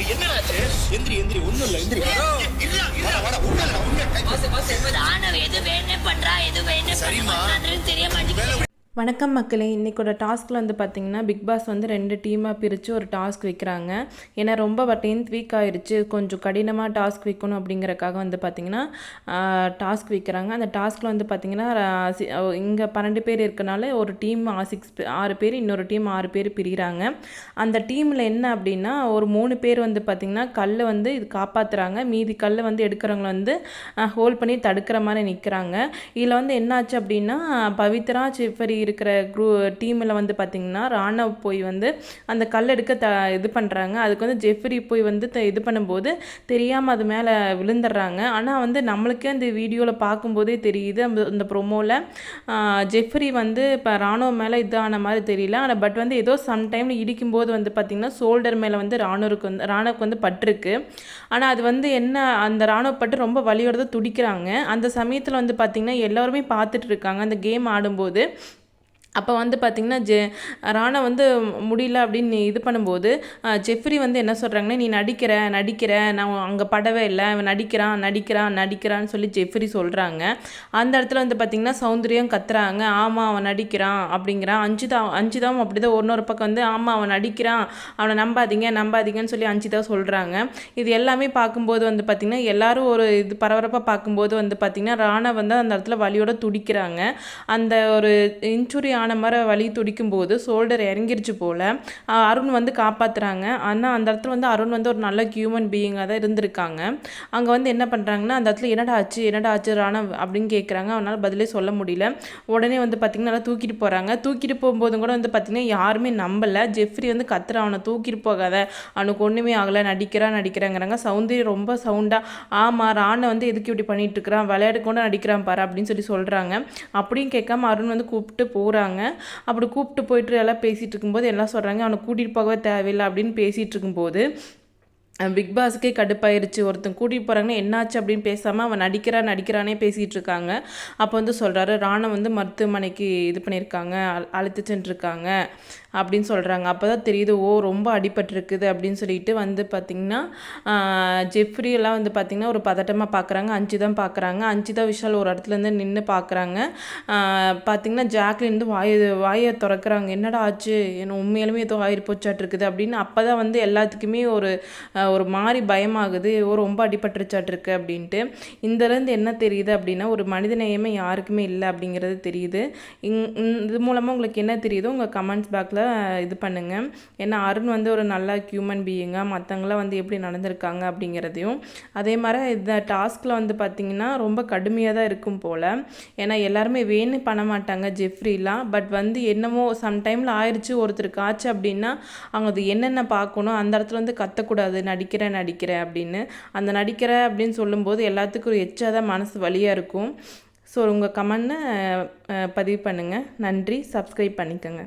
ஆச்சு என்ன ஆச்சு எந்திரி எந்திரி. ஒண்ணும் இல்ல எந்திரி. இல்ல இல்ல வர உண்மை இல்ல உண்மை பாஸ் பாஸ் எது வேணும் பண்றா எது வேணும் சரிமா தெரிய மாட்டேங்குது. வணக்கம் மக்களே. இன்றைக்கோட டாஸ்கில் வந்து பார்த்திங்கன்னா பிக் பாஸ் வந்து ரெண்டு டீமாக பிரித்து ஒரு டாஸ்க் வைக்கிறாங்க. ஏன்னா ரொம்ப டென்த் வீக் ஆயிடுச்சு கொஞ்சம் கடினமாக டாஸ்க் வைக்கணும் அப்படிங்கிறக்காக வந்து பார்த்திங்கன்னா டாஸ்க் வைக்கிறாங்க. அந்த டாஸ்கில் வந்து பார்த்திங்கன்னா இங்கே பன்னெண்டு பேர் இருக்கனால ஒரு டீம் சிக்ஸ் ஆறு பேர் இன்னொரு டீம் ஆறு பேர் பிரிகிறாங்க அந்த டீமில் என்ன அப்படின்னா ஒரு மூணு பேர் வந்து பார்த்திங்கன்னா கல் வந்து இது காப்பாற்றுறாங்க மீதி கல் வந்து எடுக்கிறவங்கள வந்து ஹோல்ட் பண்ணி தடுக்கிற மாதிரி நிற்கிறாங்க இதில் வந்து என்னாச்சு அப்படின்னா பவித்ரா சிஃபரி இருக்கிற குரூ டீமில் வந்து பார்த்திங்கன்னா ராணவ் போய் வந்து அந்த கல் எடுக்க த இது பண்ணுறாங்க அதுக்கு வந்து ஜெஃப்ரி போய் வந்து த- இது பண்ணும்போது தெரியாமல் அது மேலே விழுந்துடுறாங்க. ஆனால் வந்து நம்மளுக்கே அந்த வீடியோவில் பார்க்கும்போதே தெரியுது. அந்த இந்த ப்ரொமோவில் ஜெஃப்ரி வந்து இப்போ ராணுவ மேலே இதான மாதிரி தெரியல. ஆனால் பட் வந்து ஏதோ சம்டைமில் இடிக்கும்போது வந்து பார்த்திங்கன்னா ஷோல்டர் மேலே வந்து ராணுவருக்கு வந்து ராணுவுக்கு வந்து பட்டிருக்கு ஆனால் அது வந்து என்ன அந்த ராணுவ பட்டு ரொம்ப வலியோட துடிக்கிறாங்க. அந்த சமயத்தில் வந்து பார்த்திங்கன்னா எல்லோருமே பார்த்துட்டு இருக்காங்க. அந்த கேம் ஆடும்போது அப்போ வந்து பார்த்திங்கன்னா ஜெ ராணா வந்து முடியல அப்படின்னு இது பண்ணும்போது ஜெஃப்ரி வந்து என்ன சொல்கிறாங்கன்னா நீ நடிக்கிற நடிக்கிற நான் அங்கே படவே இல்லை அவன் நடிக்கிறான் நடிக்கிறான் நடிக்கிறான்னு சொல்லி ஜெஃப்ரி சொல்கிறாங்க அந்த இடத்துல வந்து பார்த்திங்கன்னா சௌந்தரியம் கத்துறாங்க. ஆமாம் அவன் நடிக்கிறான் அப்படிங்கிறான். அஞ்சுதா அஞ்சுதாவும் அப்படி தான் ஒரு பக்கம் வந்து ஆமாம் அவன் நடிக்கிறான். அவனை நம்பாதீங்க நம்பாதீங்கன்னு சொல்லி அஞ்சுதா சொல்கிறாங்க இது எல்லாமே பார்க்கும்போது வந்து பார்த்திங்கன்னா எல்லாரும் ஒரு இது பரபரப்பாக பார்க்கும்போது வந்து பார்த்திங்கன்னா ராணா வந்து அந்த இடத்துல வழியோட துடிக்கிறாங்க. அந்த ஒரு இன்ஜுரி ஆன மாதிரி வலி துடிக்கும் போது ஷோல்டர் இறங்கிருச்சு போல் அருண் வந்து காப்பாத்துறாங்க. ஆனால் அந்த இடத்துல வந்து அருண் வந்து ஒரு நல்ல ஹியூமன் பீயிங்காக தான் இருந்திருக்காங்க. அங்கே வந்து என்ன பண்ணுறாங்கன்னா அந்த இடத்துல என்னடா ஆச்சு என்னடா ஆச்சு ராணா அப்படின்னு கேட்குறாங்க அவனால் பதிலே சொல்ல முடியல. உடனே வந்து பார்த்திங்கன்னா நல்லா தூக்கிட்டு போகிறாங்க தூக்கிட்டு போகும்போதும் கூட வந்து பார்த்திங்கன்னா யாருமே நம்பலை. ஜெஃப்ரி வந்து கத்துற அவனை தூக்கிட்டு போகாத. அவனுக்கு ஒன்றுமே ஆகலை. நடிக்கிறான் நடிக்கிறாங்கிறாங்க. சௌந்தர்யம் ரொம்ப சவுண்டாக ஆமாம் ராணை வந்து எதுக்கு இப்படி பண்ணிட்டு இருக்கிறான்? விளையாடு கொண்டு நடிக்கிறான் பாரு அப்படின்னு சொல்லி சொல்கிறாங்க அப்படியும் கேட்காம அருண் வந்து கூப்பிட்டு போகிறாங்க அப்படி கூப்பிட்டு போயிட்டு எல்லாம் பேசிகிட்டு இருக்கும்போது எல்லாம் சொல்கிறாங்க அவனை கூட்டிகிட்டு போகவே தேவையில்லை அப்படின்னு பேசிகிட்டு இருக்கும்போது பிக் பாஸுக்கே கடுப்பாயிருச்சு. ஒருத்தன் கூட்டிகிட்டு போகிறாங்கன்னா என்னாச்சு அப்படின்னு பேசாமல் அவன் நடிக்கிறான் நடிக்கிறானே பேசிகிட்டு இருக்காங்க. அப்போ வந்து சொல்கிறாரு ராணா வந்து மருத்துவமனைக்கு இது பண்ணியிருக்காங்க அழ- அழைத்து சென்றிருக்காங்க அப்படின்னு சொல்கிறாங்க அப்போ தான் தெரியுது ஓ ரொம்ப அடிபட்டிருக்குது அப்படின்னு சொல்லிட்டு வந்து பார்த்திங்கன்னா ஜெஃப்ரி எல்லாம் வந்து பார்த்திங்கன்னா ஒரு பதட்டமாக பார்க்குறாங்க அஞ்சு தான் பார்க்குறாங்க அஞ்சு தான் விஷால் ஒரு இடத்துலேருந்து நின்று பார்க்குறாங்க பார்த்திங்கன்னா ஜாக்லின் வந்து வாயை வாயை திறக்கிறாங்க. என்னடா ஆச்சு? என்ன உண்மையிலுமே ஏதோ ஆயிரு போச்சாட்டு இருக்குது அப்படின்னு. அப்போ தான் வந்து எல்லாத்துக்குமே ஒரு ஒரு மாதிரி பயமாகுது ஓ ரொம்ப அடிபட்டுருச்சாட்டிருக்கு அப்படின்ட்டு. இந்தலேருந்து என்ன தெரியுது அப்படின்னா ஒரு மனித நேயமே யாருக்குமே இல்லை அப்படிங்கிறது தெரியுது. இங் இது மூலமாக உங்களுக்கு என்ன தெரியுதோ உங்கள் கமெண்ட்ஸ் பேக்கில் இது பண்ணுங்கள் ஏன்னா அருண் வந்து ஒரு நல்ல ஹியூமன் பீயிங்காக மற்றவங்களாம் வந்து எப்படி நடந்திருக்காங்க அப்படிங்கிறதையும். அதே மாதிரி இந்த டாஸ்கில் வந்து பார்த்திங்கன்னா ரொம்ப கடுமையாக தான் இருக்கும் போல். ஏன்னா எல்லாருமே வேணு பண்ண மாட்டாங்க ஜெஃப்ரிலாம் பட் வந்து என்னமோ சம்டைமில் ஆயிடுச்சு ஒருத்தருக்கு ஆச்சு அப்படின்னா அவங்க அது என்னென்ன பார்க்கணும் அந்த இடத்துல வந்து கத்தக்கூடாது நடிக்கிறேன் நடிக்கிறேன் அப்படின்னு. அந்த நடிக்கிற அப்படின்னு சொல்லும்போது எல்லாத்துக்கும் ஒரு எச்சா தான் மனசு வழியாக இருக்கும். ஸோ உங்கள் கமெண்ட்டை பதிவு பண்ணுங்கள் நன்றி. சப்ஸ்கிரைப் பண்ணிக்கோங்க.